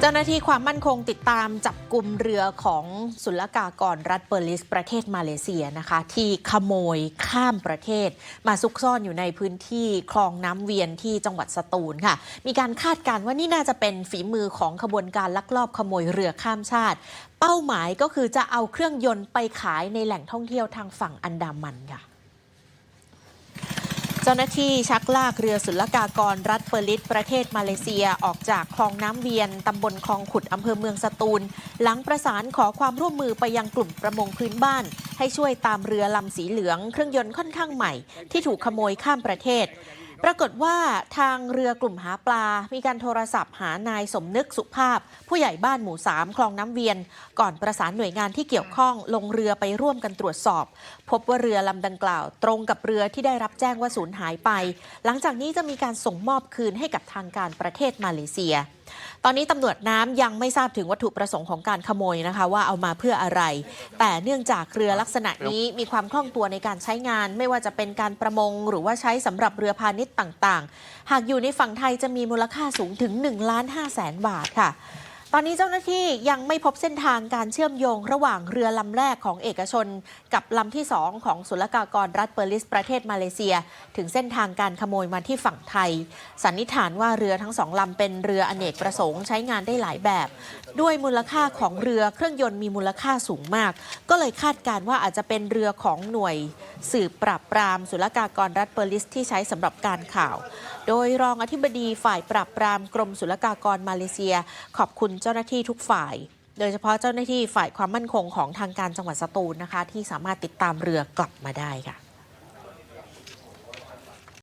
เจ้าหน้าที่ความมั่นคงติดตามจับกลุ่มเรือของศุลกากรรัฐเปอร์ลิส ประเทศมาเลเซียนะคะ ที่ขโมยข้ามประเทศ มาซุกซ่อนอยู่ในพื้นที่คลองน้ำเวียนที่จังหวัดสตูลค่ะ มีการคาดการณ์ว่านี่น่าจะเป็นฝีมือของขบวนการลักลอบขโมยเรือข้ามชาติ เป้าหมายก็คือจะเอาเครื่องยนต์ไปขายในแหล่งท่องเที่ยวทางฝั่งอันดามันค่ะ เจ้าหน้าที่ชักลากเรือศุลกากรรัฐเปอร์ลิสประเทศมาเลเซียออกจากคลองน้ำเวียนตำบลคลองขุดอำเภอเมืองสตูล หลังประสานขอความร่วมมือไปยังกลุ่มประมงพื้นบ้าน ให้ช่วยตามเรือลำสีเหลืองเครื่องยนต์ค่อนข้างใหม่ ที่ถูกขโมยข้ามประเทศ ปรากฏว่าทางเรือกลุ่มหาปลา มีการโทรศัพท์หานายสมนึกสุภาพ ผู้ใหญ่บ้านหมู่สามคลองน้ำเวียน ก่อนประสานหน่วยงานที่เกี่ยวข้องลงเรือไปร่วมกันตรวจสอบ พบว่าเรือลำดังกล่าว ตรงกับเรือที่ได้รับแจ้งว่าสูญหายไป หลังจากนี้จะมีการส่งมอบคืนให้กับทางการประเทศมาเลเซีย ตอนนี้ตำรวจน้ำยังไม่ทราบถึงวัตถุประสงค์ของการขโมยนะคะ ว่าเอามาเพื่ออะไร แต่เนื่องจากเรือลักษณะนี้มีความคล่องตัวในการใช้งาน ไม่ว่าจะเป็นการประมง หรือว่าใช้สำหรับเรือพาณิชย์ต่างๆ หากอยู่ในฝั่งไทยจะมีมูลค่าสูงถึง1ล้าน5แสนบาทค่ะ อนนี้เจ้าหน้าที่ยังไม่พบเส้นทางการเชื่อมโยงระหว่างเรือลำแรกของเอกชน กับลำที่2ของศุลกากรรัฐเปอร์ลิสประเทศมาเลเซีย ถึงเส้นทางการขโมยมาที่ฝั่งไทย สันนิษฐานว่าเรือทั้งสองลำเป็นเรืออเนกประสงค์ใช้งานได้หลายแบบ ด้วยมูลค่าของเรือเครื่องยนต์มีมูลค่าสูงมาก ก็เลยคาดการณ์ว่าอาจจะเป็นเรือของหน่วย สืบปราบปรามศุลกากรรัฐเปอร์ลิสที่ใช้สำหรับการข่าว โดยรองอธิบดีฝ่ายปราบปรามกรมศุลกากรมาเลเซีย ขอบคุณจ้าหน้าที่ทุกฝ่าย โดยเฉพาะเจ้าหน้าที่ฝ่ายความมั่นคงของทางการจังหวัดสตูลนะคะ ที่สามารถติดตามเรือกลับมาได้ค่ะ